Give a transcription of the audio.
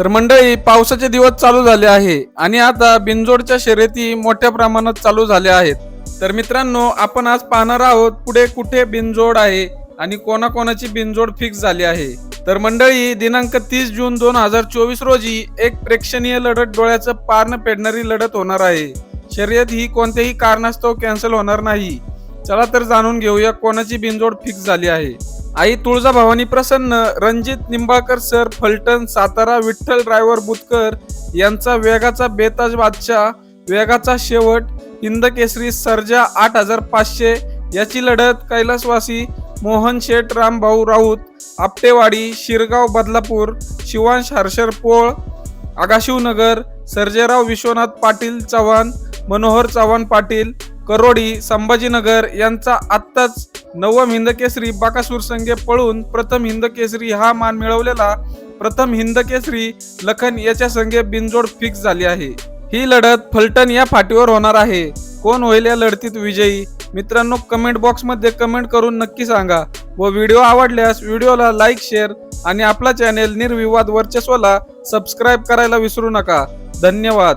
तर मंडळी पावसाचे दिवस चालू झाले आहे आणि आता बिनजोडच्या शर्यती मोठ्या प्रमाणात चालू झाल्या आहेत. तर मित्रांनो आपण आज पाहणार आहोत पुढे कुठे बिनजोड आहे आणि कोणाकोणाची बिनजोड फिक्स झाली आहे. तर मंडळी दिनांक तीस जून दोन हजार चोवीस रोजी एक प्रेक्षणीय लढत डोळ्याचं पारण पेडणारी लढत होणार आहे. शर्यत ही कोणत्याही कारणास्तव कॅन्सल होणार नाही. चला तर जाणून घेऊया कोणाची बिनजोड फिक्स झाली आहे. आई तुळजाभवानी प्रसन्न रणजित निंबाळकर सर फलटण सातारा विठ्ठल ड्रायव्हर बुतकर यांचा वेगाचा बेताज बादशाह वेगाचा शेवट हिंद केसरी सर्जा आठ हजार पाचशे याची लढत कैलासवासी मोहन शेठ रामभाऊ राऊत आपटेवाडी शिरगाव बदलापूर शिवांश हर्षर पोळ आगाशिवनगर सर्जेराव विश्वनाथ पाटील चव्हाण मनोहर चव्हाण पाटील करोडी संभाजीनगर यांचा आत्ताच नवम हिंदकेसरी बाकासूर संघे पळून प्रथम हिंदकेसरी हा मान मिळवलेला. प्रथम हिंदकेसरी लखन याच्या संघे बिनजोड फिक्स झाली आहे. ही लढत फलटण या फाटीवर होणार आहे. कोण होईल या लढतीत विजयी? मित्रांनो कमेंट बॉक्समध्ये कमेंट करून नक्की सांगा. व व्हिडिओ आवडल्यास व्हिडिओला लाईक शेअर आणि आपला चॅनेल निर्विवाद वर्चस्वला सबस्क्राईब करायला विसरू नका. धन्यवाद.